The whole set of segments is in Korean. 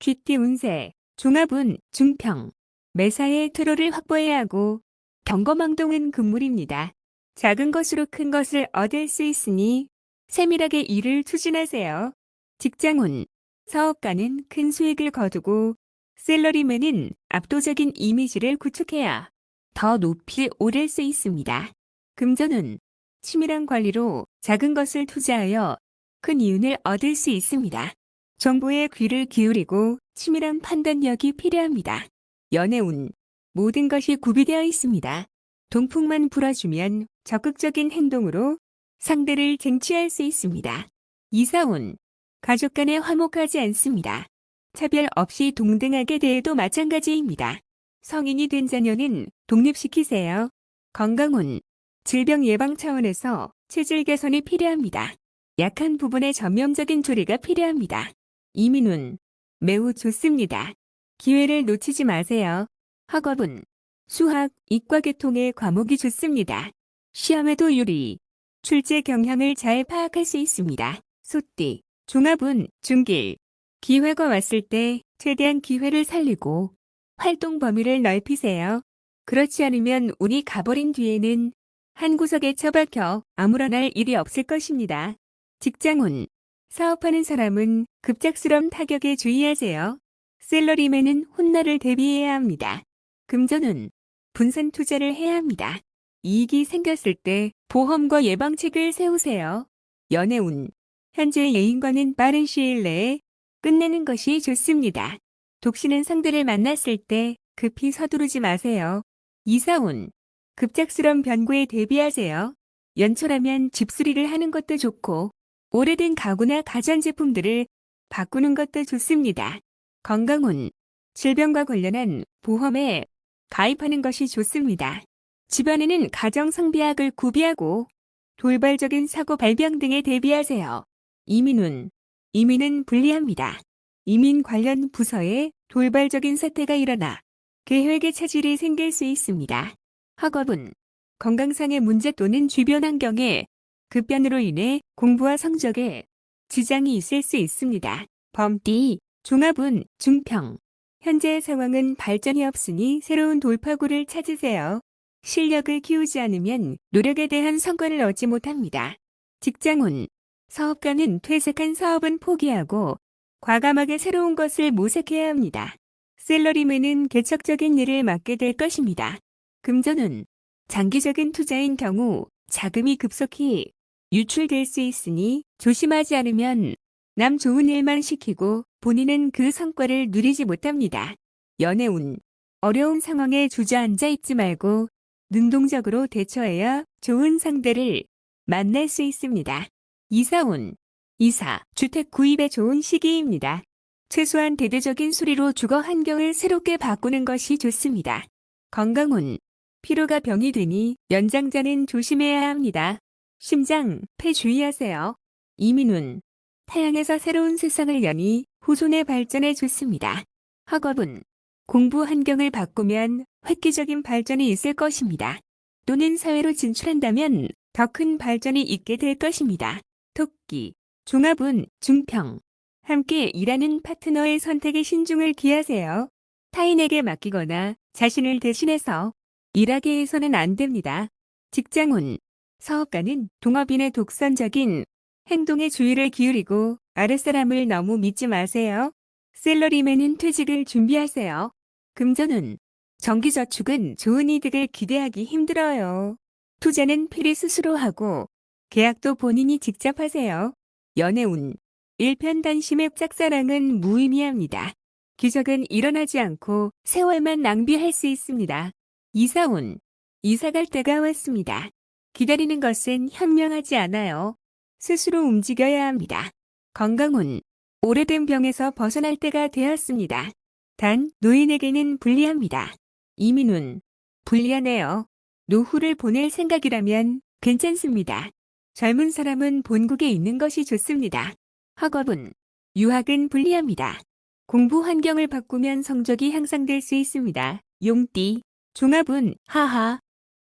귀띠 운세, 종합운, 중평. 매사에 트로를 확보해야 하고 경거망동은 금물입니다. 작은 것으로 큰 것을 얻을 수 있으니 세밀하게 일을 추진하세요. 직장운, 사업가는 큰 수익을 거두고 셀러리맨은 압도적인 이미지를 구축해야 더 높이 오를 수 있습니다. 금전운, 치밀한 관리로 작은 것을 투자하여 큰 이윤을 얻을 수 있습니다. 정보에 귀를 기울이고 치밀한 판단력이 필요합니다. 연애운, 모든 것이 구비되어 있습니다. 동풍만 불어주면 적극적인 행동으로 상대를 쟁취할 수 있습니다. 이사운, 가족 간에 화목하지 않습니다. 차별 없이 동등하게 대해도 마찬가지입니다. 성인이 된 자녀는 독립시키세요. 건강운, 질병 예방 차원에서 체질 개선이 필요합니다. 약한 부분에 전면적인 조리가 필요합니다. 이민운, 매우 좋습니다. 기회를 놓치지 마세요. 학업은 수학, 이과 계통의 과목이 좋습니다. 시험에도 유리, 출제 경향을 잘 파악할 수 있습니다. 소띠, 종합은 중길, 기회가 왔을 때 최대한 기회를 살리고 활동 범위를 넓히세요. 그렇지 않으면 운이 가버린 뒤에는 한 구석에 처박혀 아무런 할 일이 없을 것입니다. 직장운, 사업하는 사람은 급작스러운 타격에 주의하세요. 셀러리맨은 훗날을 대비해야 합니다. 금전은 분산 투자를 해야 합니다. 이익이 생겼을 때 보험과 예방책을 세우세요. 연애운, 현재 애인과는 빠른 시일 내에 끝내는 것이 좋습니다. 독신은 상대를 만났을 때 급히 서두르지 마세요. 이사운, 급작스런 변고에 대비하세요. 연초라면 집수리를 하는 것도 좋고 오래된 가구나 가전제품들을 바꾸는 것도 좋습니다. 건강운, 질병과 관련한 보험에 가입하는 것이 좋습니다. 집안에는 가정성비학을 구비하고 돌발적인 사고 발병 등에 대비하세요. 이민운, 이민은 불리합니다. 이민 관련 부서에 돌발적인 사태가 일어나 계획의 차질이 생길 수 있습니다. 학업은 건강상의 문제 또는 주변 환경에 급변으로 인해 공부와 성적에 지장이 있을 수 있습니다. 범띠, 종합은 중평. 현재의 상황은 발전이 없으니 새로운 돌파구를 찾으세요. 실력을 키우지 않으면 노력에 대한 성과를 얻지 못합니다. 직장운, 사업가는 퇴색한 사업은 포기하고 과감하게 새로운 것을 모색해야 합니다. 셀러리맨은 개척적인 일을 맡게 될 것입니다. 금전은 장기적인 투자인 경우 자금이 급속히 유출될 수 있으니 조심하지 않으면 남 좋은 일만 시키고 본인은 그 성과를 누리지 못합니다. 연애운 어려운 상황에 주저앉아 있지 말고 능동적으로 대처해야 좋은 상대를 만날 수 있습니다. 이사운 이사 주택 구입에 좋은 시기입니다. 최소한 대대적인 수리로 주거 환경을 새롭게 바꾸는 것이 좋습니다. 건강운 피로가 병이 되니 연장자는 조심해야 합니다. 심장, 폐 주의하세요. 이민운 태양에서 새로운 세상을 여니 후손의 발전에 좋습니다. 학업은 공부 환경을 바꾸면 획기적인 발전이 있을 것입니다. 또는 사회로 진출한다면 더 큰 발전이 있게 될 것입니다. 토끼, 종합은 중평. 함께 일하는 파트너의 선택에 신중을 기하세요. 타인에게 맡기거나 자신을 대신해서 일하게 해서는 안 됩니다. 직장운, 사업가는 동업인의 독선적인 행동에 주의를 기울이고 아랫사람을 너무 믿지 마세요. 셀러리맨은 퇴직을 준비하세요. 금전은 정기저축은 좋은 이득을 기대하기 힘들어요. 투자는 필히 스스로 하고 계약도 본인이 직접 하세요. 연애운 일편단심의 짝사랑은 무의미합니다. 기적은 일어나지 않고 세월만 낭비할 수 있습니다. 이사운 이사 갈 때가 왔습니다. 기다리는 것은 현명하지 않아요. 스스로 움직여야 합니다. 건강운 오래된 병에서 벗어날 때가 되었습니다. 단 노인에게는 불리합니다. 이민운 불리하네요. 노후를 보낼 생각이라면 괜찮습니다. 젊은 사람은 본국에 있는 것이 좋습니다. 학업은 유학은 불리합니다. 공부 환경을 바꾸면 성적이 향상될 수 있습니다. 용띠 종합은 하하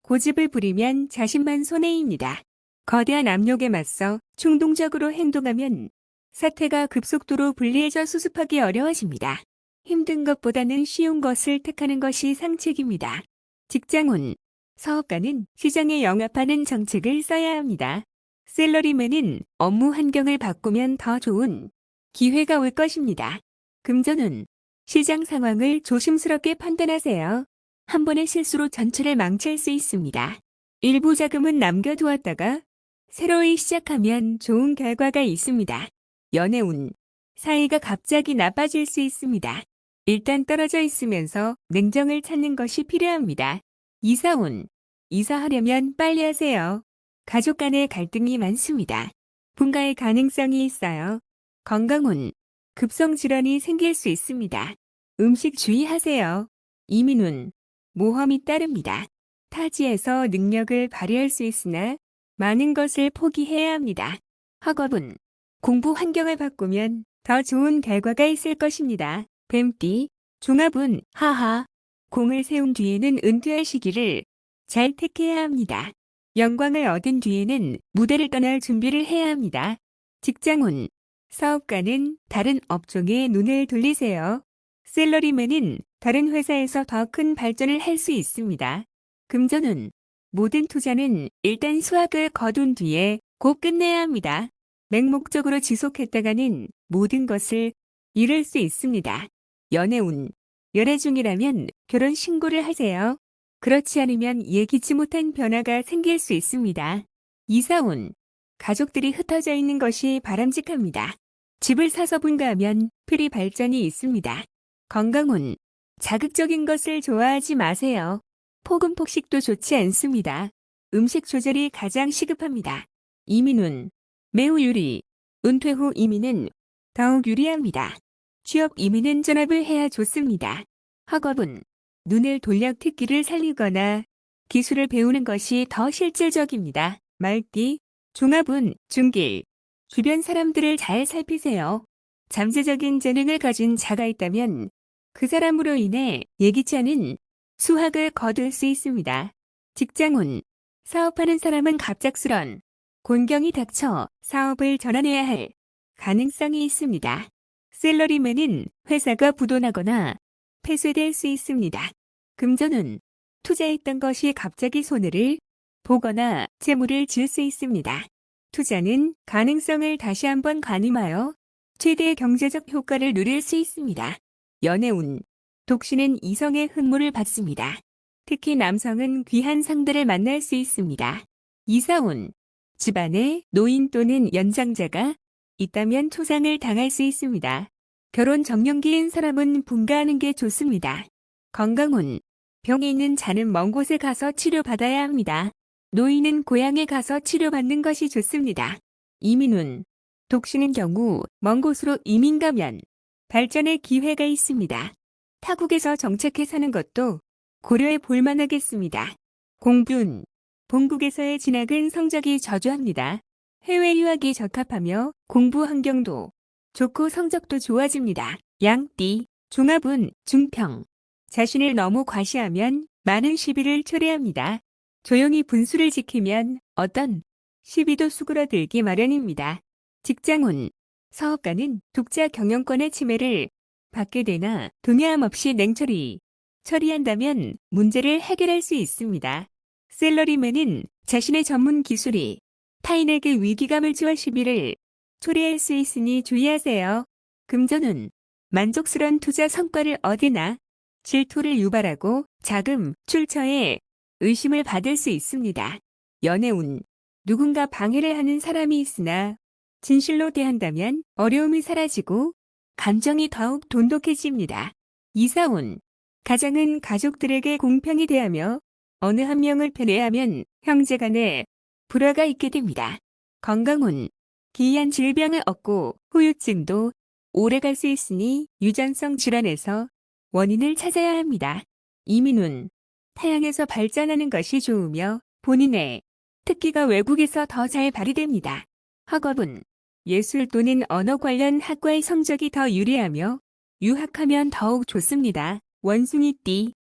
고집을 부리면 자신만 손해입니다. 거대한 압력에 맞서 충동적으로 행동하면 사태가 급속도로 불리해져 수습하기 어려워집니다. 힘든 것보다는 쉬운 것을 택하는 것이 상책입니다. 직장운, 사업가는 시장에 영합하는 정책을 써야 합니다. 셀러리맨은 업무 환경을 바꾸면 더 좋은 기회가 올 것입니다. 금전운, 시장 상황을 조심스럽게 판단하세요. 한 번의 실수로 전체를 망칠 수 있습니다. 일부 자금은 남겨두었다가 새로이 시작하면 좋은 결과가 있습니다. 연애운, 사이가 갑자기 나빠질 수 있습니다. 일단 떨어져 있으면서 냉정을 찾는 것이 필요합니다. 이사운, 이사하려면 빨리 하세요. 가족 간의 갈등이 많습니다. 분가의 가능성이 있어요. 건강운, 급성 질환이 생길 수 있습니다. 음식 주의하세요. 이민운, 모험이 따릅니다. 타지에서 능력을 발휘할 수 있으나 많은 것을 포기해야 합니다. 학업은 공부 환경을 바꾸면 더 좋은 결과가 있을 것입니다. 뱀띠, 종합은 하하, 공을 세운 뒤에는 은퇴할 시기를 잘 택해야 합니다. 영광을 얻은 뒤에는 무대를 떠날 준비를 해야 합니다. 직장운, 사업가는 다른 업종에 눈을 돌리세요. 셀러리맨은 다른 회사에서 더 큰 발전을 할 수 있습니다. 금전운, 모든 투자는 일단 수확을 거둔 뒤에 곧 끝내야 합니다. 맹목적으로 지속했다가는 모든 것을 잃을 수 있습니다. 연애운, 연애 중이라면 결혼 신고를 하세요. 그렇지 않으면 예기치 못한 변화가 생길 수 있습니다. 이사운, 가족들이 흩어져 있는 것이 바람직합니다. 집을 사서 분가하면 필히 발전이 있습니다. 건강운, 자극적인 것을 좋아하지 마세요. 폭음 폭식도 좋지 않습니다. 음식 조절이 가장 시급합니다. 이민운, 매우 유리. 은퇴 후 이민은 더욱 유리합니다. 취업 이민은 전업을 해야 좋습니다. 학업은 눈을 돌려 특기를 살리거나 기술을 배우는 것이 더 실질적입니다. 말띠, 종합은 중길. 주변 사람들을 잘 살피세요. 잠재적인 재능을 가진 자가 있다면 그 사람으로 인해 예기치 않은 수확을 거둘 수 있습니다. 직장운, 사업하는 사람은 갑작스런 곤경이 닥쳐 사업을 전환해야 할 가능성이 있습니다. 셀러리맨은 회사가 부도나거나 폐쇄될 수 있습니다. 금전은 투자했던 것이 갑자기 손해를 보거나 재물을 질 수 있습니다. 투자는 가능성을 다시 한번 가늠하여 최대의 경제적 효과를 누릴 수 있습니다. 연애운, 독신은 이성의 흠모를 받습니다. 특히 남성은 귀한 상대를 만날 수 있습니다. 이사운, 집안에 노인 또는 연장자가 있다면 초상을 당할 수 있습니다. 결혼 정년기인 사람은 분가하는 게 좋습니다. 건강운, 병이 있는 자는 먼 곳에 가서 치료받아야 합니다. 노인은 고향에 가서 치료받는 것이 좋습니다. 이민운, 독신인 경우 먼 곳으로 이민 가면 발전의 기회가 있습니다. 타국에서 정착해 사는 것도 고려해 볼 만하겠습니다. 공균, 본국에서의 진학은 성적이 저조합니다. 해외 유학이 적합하며 공부 환경도 좋고 성적도 좋아집니다. 양띠, 종합은 중평. 자신을 너무 과시하면 많은 시비를 초래합니다. 조용히 분수를 지키면 어떤 시비도 수그러들기 마련입니다. 직장운, 사업가는 독자 경영권의 침해를 받게 되나 동의함 없이 냉처리 처리한다면 문제를 해결할 수 있습니다. 셀러리맨은 자신의 전문 기술이 타인에게 위기감을 주어 시비를 초래할 수 있으니 주의하세요. 금전은 만족스러운 투자 성과를 얻으나 질투를 유발하고 자금, 출처에 의심을 받을 수 있습니다. 연애운 누군가 방해를 하는 사람이 있으나 진실로 대한다면 어려움이 사라지고 감정이 더욱 돈독해집니다. 이사운 가장은 가족들에게 공평히 대하며 어느 한 명을 편애하면 형제 간에 불화가 있게 됩니다. 건강운 기이한 질병을 얻고 후유증도 오래 갈 수 있으니 유전성 질환에서 원인을 찾아야 합니다. 이민운 타양에서 발전하는 것이 좋으며 본인의 특기가 외국에서 더 잘 발휘됩니다. 학업은 예술 또는 언어 관련 학과의 성적이 더 유리하며 유학하면 더욱 좋습니다. 원숭이띠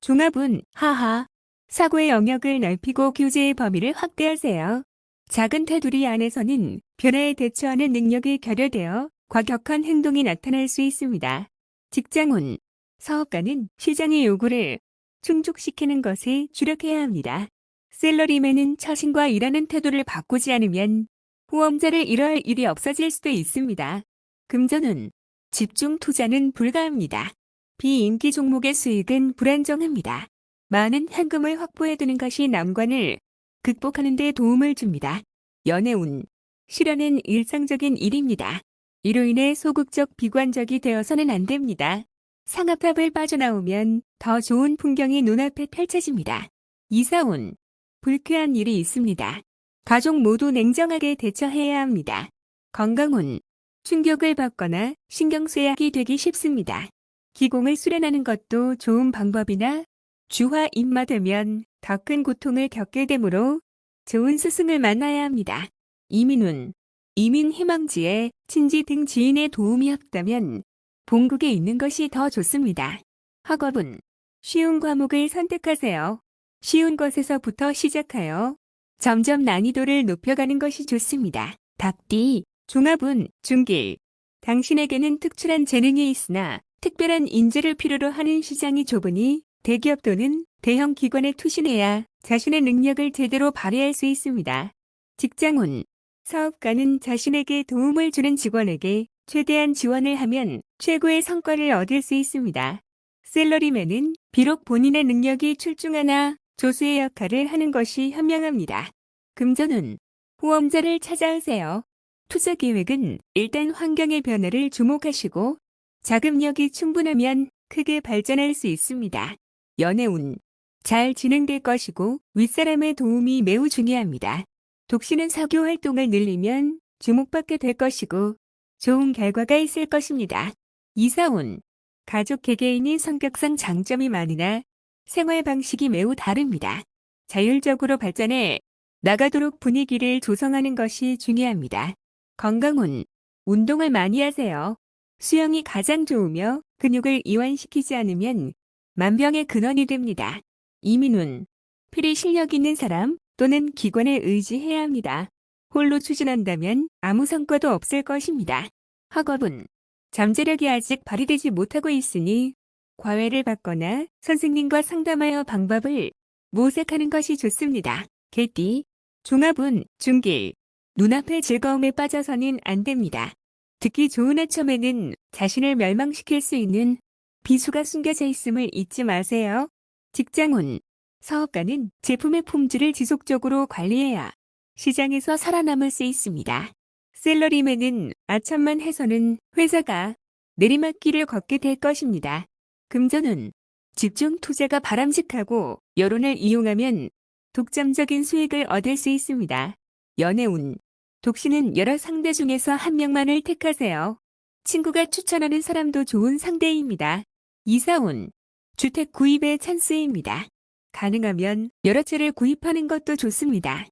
종합은 하하 사고의 영역을 넓히고 교제의 범위를 확대하세요. 작은 테두리 안에서는 변화에 대처하는 능력이 결여되어 과격한 행동이 나타날 수 있습니다. 직장운, 사업가는 시장의 요구를 충족시키는 것에 주력해야 합니다. 셀러리맨은 처신과 일하는 태도를 바꾸지 않으면 후원자를 잃어할 일이 없어질 수도 있습니다. 금전은 집중 투자는 불가합니다. 비인기 종목의 수익은 불안정합니다. 많은 현금을 확보해두는 것이 난관을 극복하는 데 도움을 줍니다. 연애운, 실현은 일상적인 일입니다. 이로 인해 소극적 비관적이 되어서는 안 됩니다. 상아탑을 빠져나오면 더 좋은 풍경이 눈앞에 펼쳐집니다. 이사운, 불쾌한 일이 있습니다. 가족 모두 냉정하게 대처해야 합니다. 건강운, 충격을 받거나 신경 쇠약이 되기 쉽습니다. 기공을 수련하는 것도 좋은 방법이나 주화 입마되면 더 큰 고통을 겪게 되므로 좋은 스승을 만나야 합니다. 이민운, 이민 희망지에 친지 등 지인의 도움이 없다면 본국에 있는 것이 더 좋습니다. 학업은 쉬운 과목을 선택하세요. 쉬운 것에서부터 시작하여 점점 난이도를 높여가는 것이 좋습니다. 닭띠, 종합은 중길. 당신에게는 특출한 재능이 있으나 특별한 인재를 필요로 하는 시장이 좁으니 대기업 또는 대형 기관에 투신해야 자신의 능력을 제대로 발휘할 수 있습니다. 직장운, 사업가는 자신에게 도움을 주는 직원에게 최대한 지원을 하면 최고의 성과를 얻을 수 있습니다. 셀러리맨은 비록 본인의 능력이 출중하나 조수의 역할을 하는 것이 현명합니다. 금전은 후원자를 찾아오세요. 투자 계획은 일단 환경의 변화를 주목하시고 자금력이 충분하면 크게 발전할 수 있습니다. 연애운 잘 진행될 것이고 윗사람의 도움이 매우 중요합니다. 독신은 사교 활동을 늘리면 주목받게 될 것이고 좋은 결과가 있을 것입니다. 이사운 가족 개개인이 성격상 장점이 많으나 생활 방식이 매우 다릅니다. 자율적으로 발전해 나가도록 분위기를 조성하는 것이 중요합니다. 건강운 운동을 많이 하세요. 수영이 가장 좋으며 근육을 이완시키지 않으면 만병의 근원이 됩니다. 이민운 필히 실력 있는 사람 또는 기관에 의지해야 합니다. 홀로 추진한다면 아무 성과도 없을 것입니다. 학업은 잠재력이 아직 발휘되지 못하고 있으니 과외를 받거나 선생님과 상담하여 방법을 모색하는 것이 좋습니다. 개띠, 종합은 중길, 눈앞의 즐거움에 빠져서는 안 됩니다. 듣기 좋은 아첨에는 자신을 멸망시킬 수 있는 비수가 숨겨져 있음을 잊지 마세요. 직장운, 사업가는 제품의 품질을 지속적으로 관리해야 시장에서 살아남을 수 있습니다. 셀러리맨은 아참만 해서는 회사가 내리막길을 걷게 될 것입니다. 금전은 집중 투자가 바람직하고 여론을 이용하면 독점적인 수익을 얻을 수 있습니다. 연애운 독신은 여러 상대 중에서 한 명만을 택하세요. 친구가 추천하는 사람도 좋은 상대입니다. 이사운 주택 구입의 찬스입니다. 가능하면 여러 채를 구입하는 것도 좋습니다.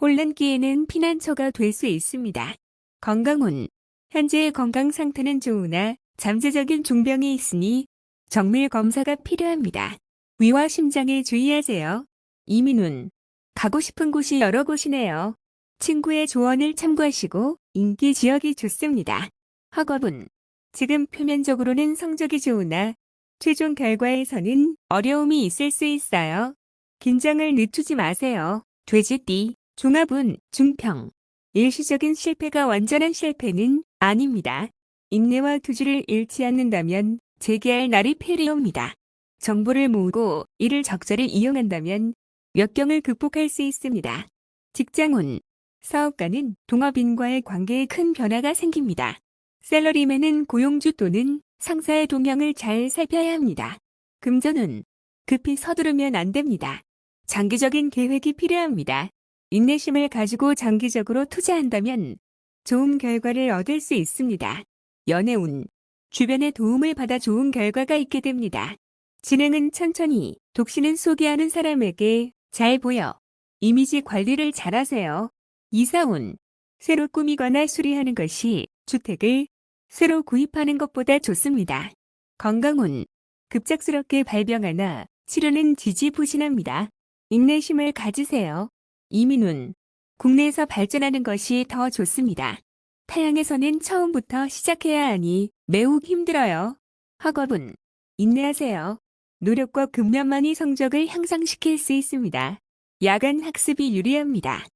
혼란기에는 피난처가 될 수 있습니다. 건강운 현재의 건강 상태는 좋으나 잠재적인 중병이 있으니 정밀 검사가 필요합니다. 위와 심장에 주의하세요. 이민운 가고 싶은 곳이 여러 곳이네요. 친구의 조언을 참고하시고 인기 지역이 좋습니다. 학업은 지금 표면적으로는 성적이 좋으나 최종 결과에서는 어려움이 있을 수 있어요. 긴장을 늦추지 마세요. 돼지띠, 종합은 중평. 일시적인 실패가 완전한 실패는 아닙니다. 인내와 투지를 잃지 않는다면 재개할 날이 필요옵니다. 정보를 모으고 이를 적절히 이용한다면 역경을 극복할 수 있습니다. 직장운, 사업가는 동업인과의 관계에 큰 변화가 생깁니다. 셀러리맨은 고용주 또는 상사의 동향을 잘 살펴야 합니다. 금전은 급히 서두르면 안 됩니다. 장기적인 계획이 필요합니다. 인내심을 가지고 장기적으로 투자한다면 좋은 결과를 얻을 수 있습니다. 연애운 주변의 도움을 받아 좋은 결과가 있게 됩니다. 진행은 천천히, 독신은 소개하는 사람에게 잘 보여. 이미지 관리를 잘하세요. 이사운 새로 꾸미거나 수리하는 것이 주택을 새로 구입하는 것보다 좋습니다. 건강운 급작스럽게 발병하나 치료는 지지부진합니다. 인내심을 가지세요. 이민운 국내에서 발전하는 것이 더 좋습니다. 타양에서는 처음부터 시작해야 하니 매우 힘들어요. 학업은 인내하세요. 노력과 근면만이 성적을 향상시킬 수 있습니다. 야간 학습이 유리합니다.